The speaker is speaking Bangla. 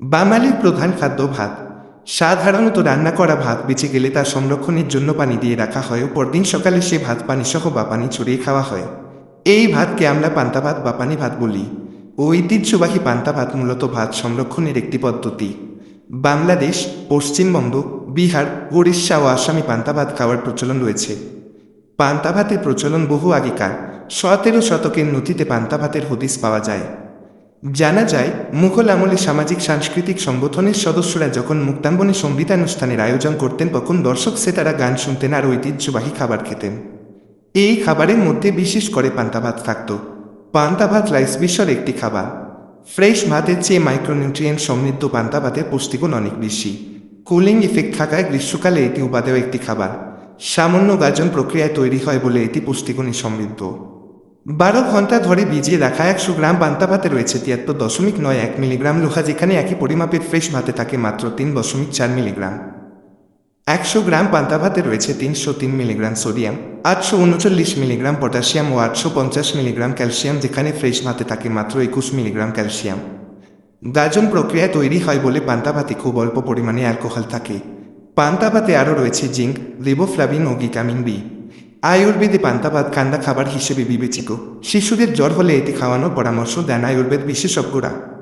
বাঙালির প্রধান খাদ্য ভাত। সাধারণত রান্না করা ভাত বেঁচে গেলে তা সংরক্ষণের জন্য পানি দিয়ে রাখা হয় ও পরদিন সকালে সে ভাত পানি সহ বা পানি ছড়িয়ে খাওয়া হয়। এই ভাতকে আমরা পান্তা ভাত বা পানি ভাত বলি। ঐতিহ্যবাহী পান্তা ভাত মূলত ভাত সংরক্ষণের একটি পদ্ধতি। বাংলাদেশ, পশ্চিমবঙ্গ, বিহার উড়িষ্যা ও আসামে পান্তা ভাত খাওয়ার প্রচলন রয়েছে। পান্তা ভাতের প্রচলন বহু আগেকার। সতেরো শতকের নথিতে পান্তা ভাতের হদিস পাওয়া যায়। জানা যায়, মুঘল আমলে সামাজিক, সাংস্কৃতিক সংগঠনের সদস্যরা যখন মুক্তাঙ্গনে সঙ্গীতানুষ্ঠানের আয়োজন করতেন, তখন দর্শক শ্রেতারা গান শুনতেন আর ঐতিহ্যবাহী খাবার খেতেন। এই খাবারের মধ্যে বিশেষ করে পান্তা ভাত থাকত। পান্তা ভাত রাইস বিশ্বর একটি খাবার। ফ্রেশ ভাতের চেয়ে মাইক্রোনিউট্রিয়েন্ট সমৃদ্ধ পান্তা ভাতের পুষ্টিগুণ অনেক বেশি। কুলিং ইফেক্ট থাকায় গ্রীষ্মকালে এটি উপাদেয় একটি খাবার। সামান্য গাজন প্রক্রিয়ায় তৈরি হয় বলে এটি পুষ্টিগুণে সমৃদ্ধ। বারো ঘণ্টা ধরে ভিজিয়ে রাখা একশো গ্রাম পান্তা ভাতে রয়েছে তিয়াত্তর দশমিক নয় এক মিলিগ্রাম লোহা, যেখানে একই পরিমাপের ফ্রেশ ভাতে থাকে মাত্র তিন দশমিক চার মিলিগ্রাম। একশো গ্রাম পান্তা ভাতে রয়েছে তিনশো তিন মিলিগ্রাম সোডিয়াম, আটশো উনচল্লিশ মিলিগ্রাম পটাশিয়াম ও আটশো পঞ্চাশ মিলিগ্রাম ক্যালসিয়াম, যেখানে ফ্রেশ ভাতে থাকে মাত্র একুশ মিলিগ্রাম ক্যালসিয়াম। গাজন প্রক্রিয়ায় তৈরি হয় বলে পান্তা ভাতে খুব অল্প পরিমাণে অ্যালকোহল থাকে। পান্তা ভাতে আরও রয়েছে জিঙ্ক, রিবোফ্লাভিন ও ভিটামিন বি। আয়ুর্বেদে পান্তা ভাত কান্দা খাবার হিসেবে বিবেচিত। শিশুদের জ্বর হলে এটি খাওয়ানোর পরামর্শ দেন আয়ুর্বেদ বিশেষজ্ঞরা।